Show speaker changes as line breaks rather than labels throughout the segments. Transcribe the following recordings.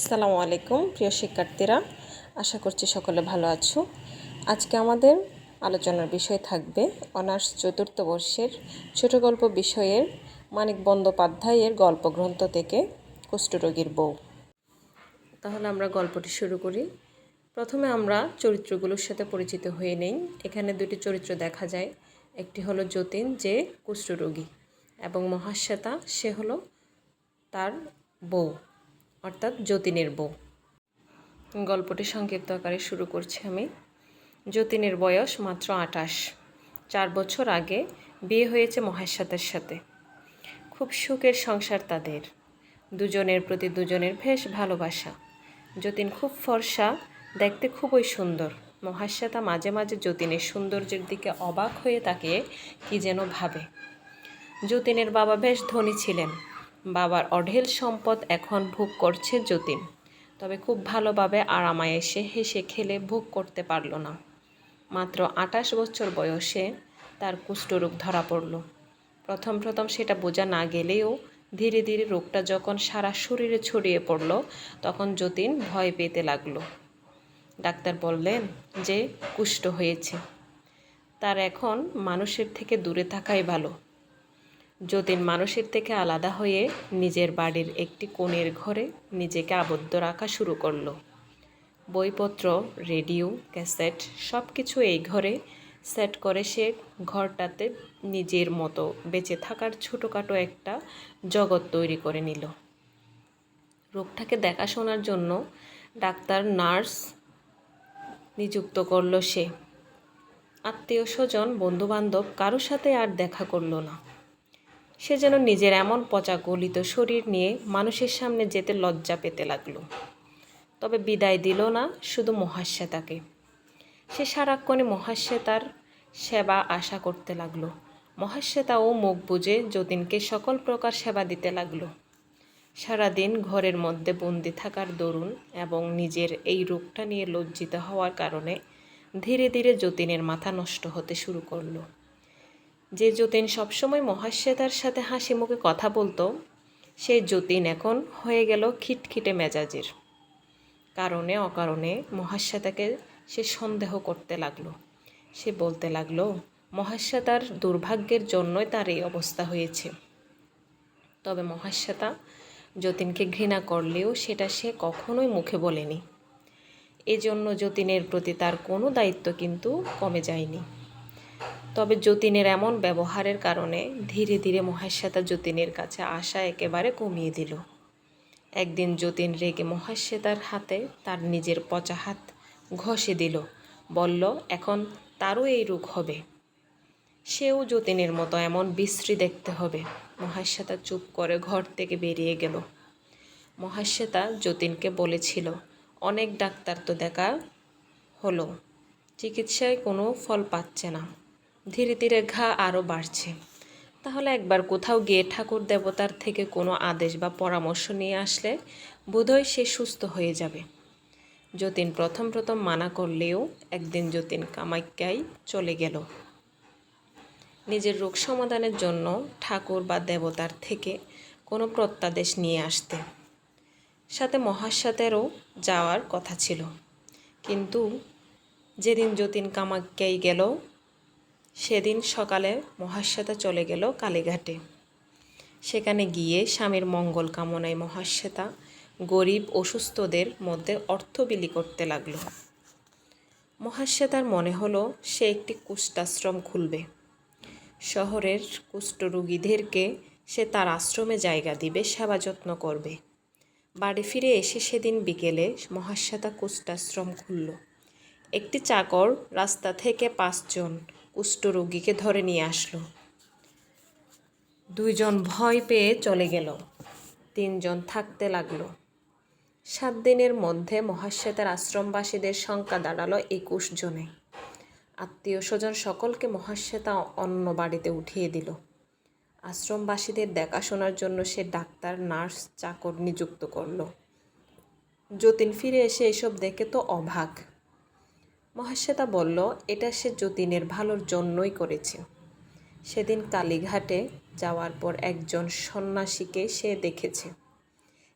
আসসালামু আলাইকুম, প্রিয় শিক্ষার্থীরা। আশা করছি সকলে ভালো আছো। আজকে আমাদের আলোচনার বিষয় থাকবে অনার্স চতুর্থ বর্ষের ছোট গল্প বিষয়ের মানিক বন্দ্যোপাধ্যায়ের গল্প গ্রন্থ থেকে কুষ্ঠরোগীর বউ। তাহলে আমরা গল্পটি শুরু করি। প্রথমে আমরা চরিত্রগুলোর সাথে পরিচিত হয়ে নেই। এখানে দুটি চরিত্র দেখা যায়। একটি হলো যতীন, যে কুষ্ঠরোগী, এবং মহাশ্বেতা, সে হলো তার বউ। অর্থাৎ যতীনের বউ। গল্পটি সংক্ষিপ্ত আকারে শুরু করছি আমি। যতীনের বয়স মাত্র আটাশ। চার বছর আগে বিয়ে হয়েছে মহাশ্বেতার সাথে। খুব সুখের সংসার তাদের। দুজনের প্রতি দুজনের বেশ ভালোবাসা। যতীন খুব ফর্সা, দেখতে খুবই সুন্দর। মহাশ্বেতা মাঝে মাঝে যতীনের সৌন্দর্যের দিকে অবাক হয়ে তাকিয়ে কি যেন ভাবে। যতীনের বাবা বেশ ধনী ছিলেন। বাবার অঢেল সম্পদ এখন ভোগ করছে যতীন। তবে খুব ভালোভাবে আরামায় এসে হেসে খেলে ভোগ করতে পারল না। মাত্র আটাশ বছর বয়সে তার কুষ্ঠরোগ ধরা পড়ল। প্রথম প্রথম সেটা বোঝা না গেলেও ধীরে ধীরে রোগটা যখন সারা শরীরে ছড়িয়ে পড়ল, তখন যতীন ভয় পেতে লাগল। ডাক্তার বললেন যে, কুষ্ঠ হয়েছে। তার এখন মানুষের থেকে দূরে থাকাই ভালো। যতীন মানুষের থেকে আলাদা হয়ে নিজের বাড়ির একটি কোণের ঘরে নিজেকে আবদ্ধ রাখা শুরু করল। বইপত্র, রেডিও, ক্যাসেট সব কিছু এই ঘরে সেট করে সে ঘরটাতে নিজের মতো বেঁচে থাকার ছোটোখাটো একটা জগৎ তৈরি করে নিল। রোগটাকে দেখাশোনার জন্য ডাক্তার, নার্স নিযুক্ত করল সে। আত্মীয় স্বজন বন্ধুবান্ধব কারোর সাথে আর দেখা করল না। সে যেন নিজের এমন পচা গলিত শরীর নিয়ে মানুষের সামনে যেতে লজ্জা পেতে লাগল। তবে বিদায় দিল না শুধু মহাশ্বেতাকে। সে সারাক্ষণে মহাশ্বেতার সেবা আশা করতে লাগল। মহাশ্বেতাও মুখ বুঝে যতীনকে সকল প্রকার সেবা দিতে লাগল। সারাদিন ঘরের মধ্যে বন্দি থাকার দরুন এবং নিজের এই রোগটা নিয়ে লজ্জিত হওয়ার কারণে ধীরে ধীরে যতীনের মাথা নষ্ট হতে শুরু করল। যে যতীন সবসময় মহাশ্বেতার সাথে হাসি মুখে কথা বলতো, সে যতীন এখন হয়ে গেল খিটখিটে মেজাজের। কারণে, অকারণে মহাশ্বেতাকে সে সন্দেহ করতে লাগল। সে বলতে লাগল, মহাশ্বেতার দুর্ভাগ্যের জন্যই তার এই অবস্থা হয়েছে। তবে মহাশ্বেতা যতীনকে ঘৃণা করলেও সেটা সে কখনোই মুখে বলেনি। এজন্য যতীনের প্রতি তার কোনো দায়িত্ব কিন্তু কমে যায়নি। তবে যতীনের এমন ব্যবহারের কারণে ধীরে ধীরে মহাশ্বেতা যতীনের কাছে আসা একেবারে কমিয়ে দিল। একদিন যতীন রেগে মহাশ্বেতার হাতে তার নিজের পচা হাত ঘষে দিল, বলল, এখন তারও এই রোগ হবে। সেও যতীনের মতো এমন বিশ্রী দেখতে হবে মহাশ্বেতা চুপ করে ঘর থেকে বেরিয়ে গেল। মহাশ্বেতা যতীনকে বলেছিল, অনেক ডাক্তার তো দেখা হলো, চিকিৎসায় কোনো ফল পাচ্ছে না। ধীরে ধীরে ঘা আরও বাড়ছে। তাহলে একবার কোথাও গিয়ে ঠাকুর দেবতার থেকে কোনো আদেশ বা পরামর্শ নিয়ে আসলে বোধহয় সে সুস্থ হয়ে যাবে। যতীন প্রথম প্রথম মানা করলেও একদিন যতীন কামাখ্যায় চলে গেল। নিজের রোগ সমাধানের জন্য ঠাকুর বা দেবতার থেকে কোনো প্রত্যাদেশ নিয়ে আসতে। সাথে মহাশ্বাতেরও যাওয়ার কথা ছিল। কিন্তু যেদিন যতীন কামাখ্যায় গেল সেদিন সকালে মহাশ্বেতা চলে গেল কালীঘাটে। সেখানে গিয়ে স্বামীর মঙ্গল কামনায় মহাশ্বেতা গরিব অসুস্থদের মধ্যে অর্থ বিলি করতে লাগল। মহাশ্বেতার মনে হলো সে একটি কুষ্ঠাশ্রম খুলবে। শহরের কুষ্ঠরোগীদেরকে সে তার আশ্রমে জায়গা দিবে, সেবা যত্ন করবে। বাড়ি ফিরে এসে সেদিন বিকেলে মহাশ্বেতা কুষ্ঠাশ্রম খুলল। একটি চাকর রাস্তা থেকে পাঁচজন কুষ্ঠরোগীকে ধরে নিয়ে আসলো। দুইজন ভয় পেয়ে চলে গেল। তিনজন থাকতে লাগল। সাত দিনের মধ্যে মহাশ্বেতার আশ্রমবাসীদের সংখ্যা দাঁড়াল একুশ জনে। আত্মীয় স্বজন সকলকে মহাশ্বেতা অন্য বাড়িতে উঠিয়ে দিল। আশ্রমবাসীদের দেখাশোনার জন্য সে ডাক্তার, নার্স, চাকর নিযুক্ত করল। যতীন ফিরে এসে এসব দেখে তো অবাক। মহাশ্বেতা বলল, এটা সে যতীনের ভালোর জন্যই করেছে। সেদিন কালীঘাটে যাওয়ার পর একজন সন্ন্যাসীকে সে দেখেছে।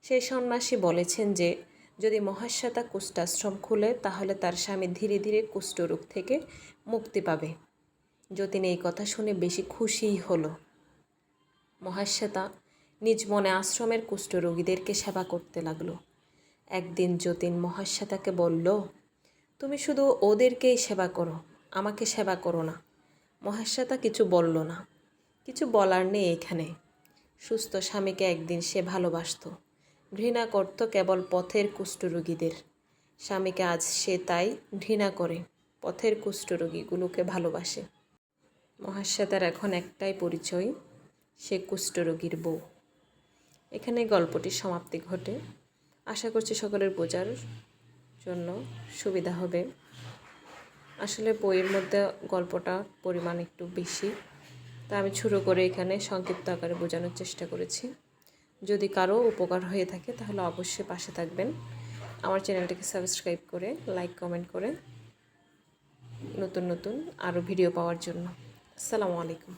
সেই সন্ন্যাসী বলেছেন যে, যদি মহাশ্বেতা কুষ্ঠাশ্রম খুলে, তাহলে তার স্বামী ধীরে ধীরে কুষ্ঠরোগ থেকে মুক্তি পাবে। যতীন এই কথা শুনে বেশি খুশিই হলো। মহাশ্বেতা নিজ মনে আশ্রমের কুষ্ঠরোগীদেরকে সেবা করতে লাগল। একদিন যতীন মহাশ্বেতাকে বলল তুমি শুধু ওদেরকেই সেবা করো, আমাকে সেবা করো না। মহাশ্বেতা কিছু বলল না। কিছু বলার নেই এখানে। সুস্থ স্বামীকে একদিন সে ভালোবাসতো। ঘৃণা করত কেবল পথের কুষ্ঠরোগীদের। স্বামীকে আজ সে তাই ঘৃণা করে, পথের কুষ্ঠরোগীগুলোকে ভালোবাসে। মহাশ্বেতার এখন একটাই পরিচয়, সে কুষ্ঠরোগীর বউ। এখানে গল্পটির সমাপ্তি ঘটে। আশা করছি সকলের বোঝার জন্য সুবিধা হবে। আসলে বইয়ের মধ্যে গল্পটা পরিমাণ একটু বেশি। তা আমি ছোটো করে এখানে সংক্ষিপ্ত আকারে বোঝানোর চেষ্টা করেছি। যদি কারও উপকার হয়ে থাকে তাহলে অবশ্যই পাশে থাকবেন। আমার চ্যানেলটিকে সাবস্ক্রাইব করে, লাইক, কমেন্ট করে নতুন নতুন আরও ভিডিও পাওয়ার জন্য। আসসালামু আলাইকুম।